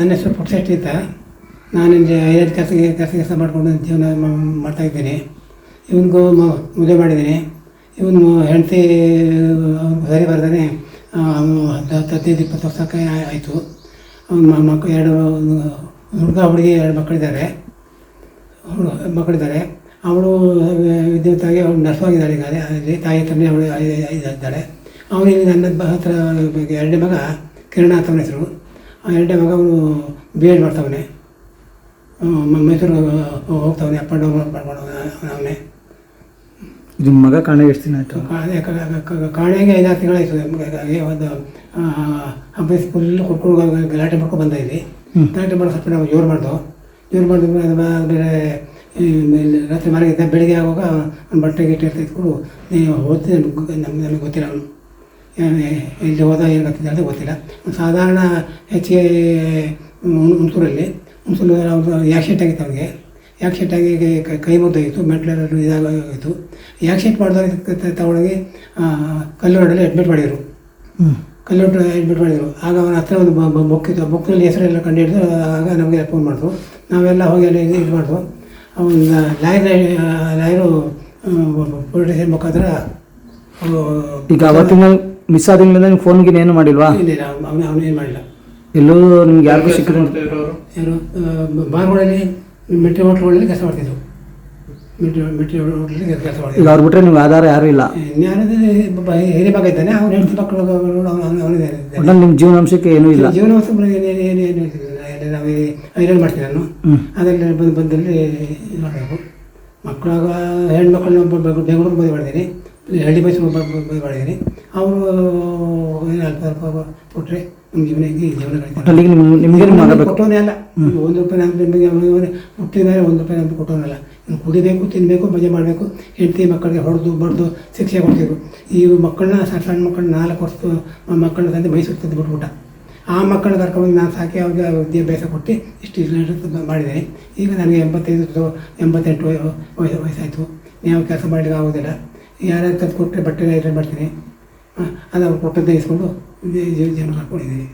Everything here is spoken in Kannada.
ನನ್ನ ಹೆಸರು ಪುಟ್ಟಶೆಟ್ಟಿ ಅಂತ. ನಾನು ಇಲ್ಲಿ ಐದೈದು ಕೆಲಸ ಕೆಲಸ ಕೆಲಸ ಮಾಡಿಕೊಂಡು ಜೀವನ ಮಾಡ್ತಾಯಿದ್ದೀನಿ ಇವನಿಗೂ ಮದುವೆ ಮಾಡಿದ್ದೀನಿ. ಇವನು ಹೆಂಡತಿ ಸರಿ ಬರ್ದೇ ಹದಿನೈದು, ಇಪ್ಪತ್ತು ವರ್ಷಕ್ಕೆ ಆಯಿತು. ಅವನ ಮಕ್ಕಳು ಎರಡು ಹುಡುಗ, ಹುಡುಗಿ, ಎರಡು ಮಕ್ಕಳಿದ್ದಾರೆ. ಮಕ್ಕಳಿದ್ದಾರೆ. ಅವಳು ವಿದ್ಯುತ್ತಾಗಿ ಅವಳು ನರ್ಸವಾಗಿದ್ದಾಳೆ ಈಗ. ಅಲ್ಲಿ ತಾಯಿ ತಂದೆ ಅವಳು ಇದ್ದಾಳೆ. ಅವನಿಗೆ ನನ್ನ ಹತ್ರ ಎರಡನೇ ಮಗ, ಕಿರಣ ಅಂತ ಹೆಸರು. ಎರಡನೇ ಮಗ ಅವನು ಬಿ ಎಡ್ ಮಾಡ್ತಾವನೆ. ಮೈಸೂರು ಹೋಗ್ತಾವನೆ ಅಪ್ ಆ್ಯಂಡ್ ಡೌನ್ ಮಾಡ್ಕೊಂಡು ಅವನೇ. ನಿಮ್ಮ ಮಗ ಕಾಣ ಎಷ್ಟು ದಿನ ಆಯಿತು? ಕಾಣೆಗೆ ಐದಾರು ತಿಂಗಳಾಯಿತು ಹಾಗೆ ಒಂದು ಹಬ್ಬ ಫುಲ್ ಕೊಟ್ಕೊಂಡು ಗಲಾಟೆ ಮಾಡ್ಕೊಂಡು ಬಂದ ಇಲ್ಲಿ. ಗಲಾಟೆ ಮಾಡಿ ಸ್ವಲ್ಪ ನಾವು ಜೋರು ಮಾಡ್ದು. ಜೋರು ಮಾಡಿದ್ಮೇಲೆ ಬೇರೆ ರಾತ್ರಿ ಮನೆಗೆ ಬೆಳಿಗ್ಗೆ ಆಗುವಾಗ ಬಟ್ಟೆ ಗಿಟ್ಟೆ ಎತ್ಕೊಂಡು ನೀವು ಓದ್ತೀನಿ ನಮ್ಗೆ ನಮಗೆ ಗೊತ್ತಿಲ್ಲ ಅವನು. ಎಲ್ಲಿ ಹೋದ ಏನು ಗೊತ್ತಿಲ್ಲ ಅಂತ ಗೊತ್ತಿಲ್ಲ ಸಾಧಾರಣ ಹೆಚ್ಚಿಗೆ ಹುಣಸೂರಲ್ಲಿ ಹುಣಸೂರು ಅವರು ಆ್ಯಕ್ಸಿಡೆಂಟ್ ಆಗಿತ್ತು ಅವನಿಗೆ ಆ್ಯಕ್ಸಿಡೆಂಟ್ ಆಗಿ ಕೈ- ಕೈ ಮುದ್ದಾಗಿತ್ತು ಮೆಟ್ಲೆಲ್ಲ ಇದಾಗೋಗಿತ್ತು ಆ್ಯಕ್ಸಿಡೆಂಟ್ ಮಾಡಿದಾಗ ತಗೊಳಗೆ ಕಲ್ಲೋಡಲ್ಲಿ ಅಡ್ಮಿಟ್ ಮಾಡಿದರು ಕಲ್ಲೋಟ ಅಡ್ಮಿಟ್ ಮಾಡಿದರು ಆಗ ಅವನ ಹತ್ರ ಒಂದು ಬ- ಬೊಕ್ಕಿನಲ್ಲಿ ಬುಕ್ ಇತ್ತು ಬುಕ್ನಲ್ಲಿ ಹೆಸರೆಲ್ಲ ಕಂಡು ಹಿಡಿದು ಆಗ ನಮಗೆ ಫೋನ್ ಮಾಡಿದ್ರು ನಾವೆಲ್ಲ ಹೋಗಿ ಅಲ್ಲಿ ಇದು ಮಾಡಿದ್ರು ಮಾಡಿದ್ವು ಅವನ ಲಾಯರ್ ಲಾಯರು ಪೊಲೀಸ್ ಮುಖಾಂತರ ಈಗ ಅವತ್ತಿನ ಮಿಸ್ ಆದ್ಮೇಲೆ ನೀವು ಫೋನ್ಗೆ ಏನು ಮಾಡಿಲ್ವಾ? ಇಲ್ಲ ಅವನು ಅವನು ಏನು ಮಾಡಿಲ್ಲ. ಎಲ್ಲೂ ನಿಮ್ಗೆ ಯಾರಿಗೂ ಸಿಕ್ಕಿದ್ರು ಯಾರು ಬಾರ್ಗಳಲ್ಲಿ ಮೆಟ್ರಿ ಹೋಟ್ಲುಗಳಲ್ಲಿ ಕೆಲಸ ಮಾಡ್ತಿದ್ರು. ಮೆಟ್ರಿ ಮೆಟ್ರಿ ಹೋಟ್ಲಲ್ಲಿ ಕೆಲಸ ಈಗ ಮಾಡ್ತಿದ್ರು ಅವ್ರು ಬಿಟ್ರೆ ನಿಮ್ಗೆ ಆಧಾರ ಯಾರು ಇಲ್ಲ? ನಾನು ಹಿರಿಯ ಭಾಗ ಇದ್ದಾನೆ. ಅವ್ನು ಹೆಂಡತಿ ಮಕ್ಕಳು ಅವನು ಅವನಿದ್ದಾನೆ ಒಟ್ನಲ್ಲಿ ನಿಮ್ಮ ಜೀವನಾಂಶಕ್ಕೆ ಏನೂ ಇಲ್ಲ. ಜೀವನಾಂಶ ಏನು ಏನು ಏನು ಏನು ನಾವು ಐರನ್ ಮಾಡ್ತೀನಿ ನಾನು? ಅದರಲ್ಲಿ ಬಂದು ಬಂದಲ್ಲಿ ಇದು ಮಾಡಬೇಕು ಮಕ್ಕಳಾಗ ಹೆಣ್ಮಕ್ಳನ್ನ ಬೆಂಗಳೂರು ಮದುವೆ ಮಾಡಿದ್ದೀನಿ. ಹಳ್ಳಿ ಮೈಸೂರು ಮದುವೆ ಮಾಡಿದ್ದೀನಿ ಅವರು ಏನು ಅಲ್ಪ ಅಲ್ಪ ಕೊಟ್ಟರೆ ನಮ್ಮ ಜೀವನ ಜೀವನ ಕೊಟ್ಟವನೇ ಅಲ್ಲ. ಒಂದು ರೂಪಾಯಿ ನಮ್ಮ ನಿಮಗೆ ಹುಟ್ಟಿದರೆ ಒಂದು ರೂಪಾಯಿ ನಮ್ಗೆ ಕೊಟ್ಟವನಲ್ಲ. ಇವ್ನು ಕುಡಿಬೇಕು ತಿನ್ನಬೇಕು ಮಜೆ ಮಾಡಬೇಕು. ಹೆಂಡತಿ ಮಕ್ಕಳಿಗೆ ಹೊಡೆದು ಬಡ್ದು ಶಿಕ್ಷೆ ಕೊಡ್ತಿದ್ರು. ಈ ಮಕ್ಕಳನ್ನ ಸಣ್ಣ ಸಣ್ಣ ಮಕ್ಕಳನ್ನ ನಾಲ್ಕು ವರ್ಷ ಮಕ್ಕಳನ್ನ ತಂದೆ ಮೈಸೂರು ತಂದು ಬಿಟ್ಬಿಟ್ಟ. ಆ ಮಕ್ಕಳ ಕರ್ಕೊಂಡು ನಾನು ಸಾಕಿ ಅವ್ರಿಗೆ ವಿದ್ಯಾಭ್ಯಾಸ ಕೊಟ್ಟು ಇಷ್ಟು ಮಾಡಿದ್ದೀನಿ. ಈಗ ನನಗೆ ಎಂಬತ್ತೈದು ಎಂಬತ್ತೆಂಟು ವಯ- ವಯಸ್ಸು ವಯಸ್ಸಾಯಿತು. ನೀವು ಕೆಲಸ ಮಾಡಲಿಕ್ಕೆ ಆಗೋದಿಲ್ಲ. ಯಾರ್ಯಾರು ತಂದು ಕೊಟ್ಟರೆ ಬಟ್ಟೆ ಐರನ್ ಮಾಡ್ತೀನಿ ಅದು ಅವ್ರು ಕೊಟ್ಟದ್ದೇ ಇಸ್ಕೊಂಡು ಜೀವನ ಮಾಡ್ಕೊಂಡಿದ್ದೀನಿ